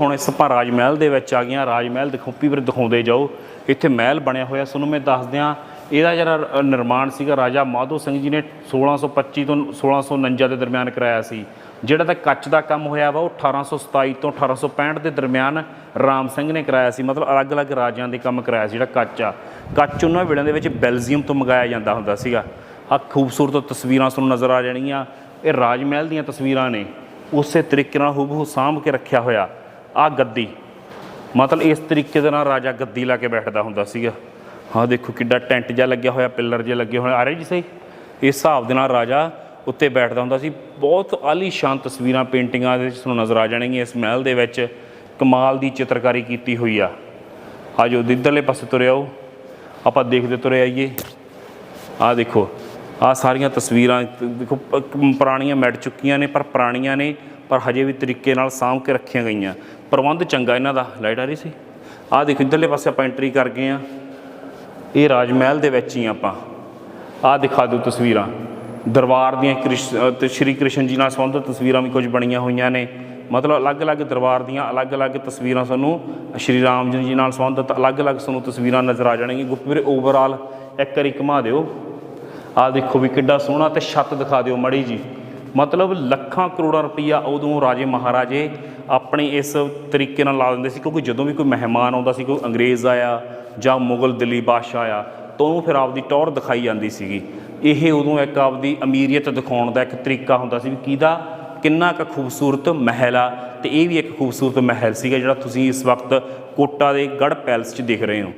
ਹੁਣ ਇਸ ਆਪਾਂ ਰਾਜ ਮਹਿਲ ਦੇ ਵਿੱਚ ਆ ਗਏ ਹਾਂ ਰਾਜ ਮਹਿਲ ਦਿਖਾਉਪੀ ਵੀਰ ਦਿਖਾਉਂਦੇ ਜਾਓ। ਇੱਥੇ ਮਹਿਲ ਬਣਿਆ ਹੋਇਆ। ਤੁਹਾਨੂੰ ਮੈਂ ਦੱਸ ਦਿਆਂ, ਇਹਦਾ ਜਿਹੜਾ ਨਿਰਮਾਣ ਸੀਗਾ ਰਾਜਾ ਮਾਧੋ ਸਿੰਘ ਜੀ ਨੇ 1625 ਤੋਂ 1649 ਦੇ ਦਰਮਿਆਨ ਕਰਾਇਆ ਸੀ। ਜਿਹੜਾ ਤਾਂ ਕੱਚ ਦਾ ਕੰਮ ਹੋਇਆ ਵਾ, ਉਹ 1827 ਤੋਂ 1865 ਦੇ ਦਰਮਿਆਨ ਰਾਮ ਸਿੰਘ ਨੇ ਕਰਾਇਆ ਸੀ। ਮਤਲਬ ਅਲੱਗ-ਅਲੱਗ ਰਾਜਿਆਂ ਦੇ ਕੰਮ ਕਰਾਇਆ ਸੀ ਜਿਹੜਾ ਕੱਚ ਆ। ਕੱਚ ਉਹਨਾਂ ਵੇਲਿਆਂ ਦੇ ਵਿੱਚ ਬੈਲਜੀਅਮ ਤੋਂ ਮੰਗਾਇਆ ਜਾਂਦਾ ਹੁੰਦਾ ਸੀਗਾ। ਆ ਖੂਬਸੂਰਤ ਤਸਵੀਰਾਂ ਤੁਹਾਨੂੰ ਨਜ਼ਰ ਆ ਜਾਣਗੀਆਂ। ਇਹ ਰਾਜ ਮਹਿਲ ਦੀਆਂ ਤਸਵੀਰਾਂ ਨੇ। ਉਸੇ ਤਰੀਕੇ ਨਾਲ ਹੂਬਹੂ ਸਾਂਭ ਕੇ ਰੱਖਿਆ ਹੋਇਆ। ਆ ਗੱਦੀ। ਮਤਲਬ ਇਸ ਤਰੀਕੇ ਦੇ ਨਾਲ ਰਾਜਾ ਗੱਦੀ ਲਾ ਕੇ ਬੈਠਦਾ ਹੁੰਦਾ ਸੀਗਾ। ਹਾਂ ਦੇਖੋ ਕਿੱਡਾ ਟੈਂਟ ਜਿਹਾ ਲੱਗਿਆ ਹੋਇਆ, ਪਿੱਲਰ ਜਿਹਾ ਲੱਗੇ ਹੋਏ ਆ ਰਹੇ ਜੀ ਸਹੀ? ਇਸ ਹਿਸਾਬ ਦੇ ਨਾਲ ਰਾਜਾ ਉੱਤੇ ਬੈਠਦਾ ਹੁੰਦਾ ਸੀ। ਬਹੁਤ ਆਲੀਸ਼ਾਨ ਤਸਵੀਰਾਂ, ਪੇਂਟਿੰਗਾਂ ਦੇ ਵਿੱਚ ਤੁਹਾਨੂੰ ਨਜ਼ਰ ਆ ਜਾਣਗੀਆਂ। ਇਸ ਮਹਿਲ ਦੇ ਵਿੱਚ ਕਮਾਲ ਦੀ ਚਿੱਤਰਕਾਰੀ ਕੀਤੀ ਹੋਈ ਆ। ਆ ਜੋ ਇੱਧਰਲੇ ਪਾਸੇ ਤੁਰੇ ਆਓ। ਆਪਾਂ ਦੇਖਦੇ ਤੁਰੇ ਆਈਏ। ਆ ਦੇਖੋ ਆ ਸਾਰੀਆਂ ਤਸਵੀਰਾਂ, ਦੇਖੋ ਪੁਰਾਣੀਆਂ ਮਿਟ ਚੁੱਕੀਆਂ ਨੇ, ਪਰ ਪੁਰਾਣੀਆਂ ਨੇ ਪਰ ਹਜੇ ਵੀ ਤਰੀਕੇ ਨਾਲ ਸਾਂਭ ਕੇ ਰੱਖੀਆਂ ਗਈਆਂ। ਪ੍ਰਬੰਧ ਚੰਗਾ ਇਹਨਾਂ ਦਾ। ਲਾਈਟ ਆ ਰਹੀ ਸੀ? ਆਹ ਦੇਖੋ ਇੱਧਰਲੇ ਪਾਸੇ ਆਪਾਂ ਐਂਟਰੀ ਕਰ ਗਏ ਆ ਇਹ ਰਾਜ ਮਹਿਲ ਦੇ ਵਿੱਚ ਹੀ ਆਪਾਂ। ਆਹ ਦਿਖਾ ਦਿਓ ਤਸਵੀਰਾਂ। ਦਰਬਾਰ ਦੀਆਂ ਕ੍ਰਿਸ਼ ਅ, ਤੇ ਸ਼੍ਰੀ ਕ੍ਰਿਸ਼ਨ ਜੀ ਨਾਲ ਸੰਬੰਧਿਤ ਤਸਵੀਰਾਂ ਵੀ ਕੁਝ ਬਣੀਆਂ ਹੋਈਆਂ ਨੇ। ਮਤਲਬ ਅਲੱਗ-ਅਲੱਗ ਦਰਬਾਰ ਦੀਆਂ ਅਲੱਗ-ਅਲੱਗ ਤਸਵੀਰਾਂ ਸਾਨੂੰ ਸ਼੍ਰੀ ਰਾਮ ਜੀ ਨਾਲ ਸੰਬੰਧਿਤ ਅਲੱਗ-ਅਲੱਗ ਸਾਨੂੰ ਤਸਵੀਰਾਂ ਨਜ਼ਰ ਆ ਜਾਣਗੀਆਂ। ਗੁੱਪ ਵੀਰੇ ਓਵਰਆਲ ਇੱਕ ਵਾਰੀ ਘੁਮਾ ਦਿਓ। ਆਹ ਦੇਖੋ ਵੀ ਕਿੱਡਾ ਸੋਹਣਾ ਤੇ ਛੱਤ ਦਿਖਾ ਦਿਓ ਮੜੀ ਜੀ ਮਤਲਬ ਲੱਖਾਂ ਕਰੋੜਾਂ ਰੁਪਈਆ ਉਦੋਂ ਰਾਜੇ ਮਹਾਰਾਜੇ ਆਪਣੇ ਇਸ ਤਰੀਕੇ ਨਾਲ ਲਾ ਦਿੰਦੇ ਸੀ, ਕਿਉਂਕਿ ਜਦੋਂ ਵੀ ਕੋਈ ਮਹਿਮਾਨ ਆਉਂਦਾ ਸੀ, ਕੋਈ ਅੰਗਰੇਜ਼ ਆਇਆ ਜਾਂ ਮੁਗਲ ਦਿੱਲੀ ਬਾਦਸ਼ਾਹ ਆਇਆ, ਤਾਂ ਉਹਨੂੰ ਫਿਰ ਆਪਦੀ ਟੌਰ ਦਿਖਾਈ ਜਾਂਦੀ ਸੀਗੀ। ਇਹ ਉਦੋਂ ਇੱਕ ਆਪਦੀ ਅਮੀਰੀਅਤ ਦਿਖਾਉਣ ਦਾ ਇੱਕ ਤਰੀਕਾ ਹੁੰਦਾ ਸੀ ਵੀ ਕਿਹਦਾ, ਕਿੰਨਾ ਕੁ ਖੂਬਸੂਰਤ ਮਹਿਲ ਆ, ਤੇ ਇਹ ਵੀ ਇੱਕ ਖੂਬਸੂਰਤ ਮਹਿਲ ਸੀਗਾ ਜਿਹੜਾ ਤੁਸੀਂ ਇਸ ਵਕਤ ਕੋਟਾ ਦੇ ਗੜ ਪੈਲਸ 'ਚ ਦੇਖ ਰਹੇ ਹੋ।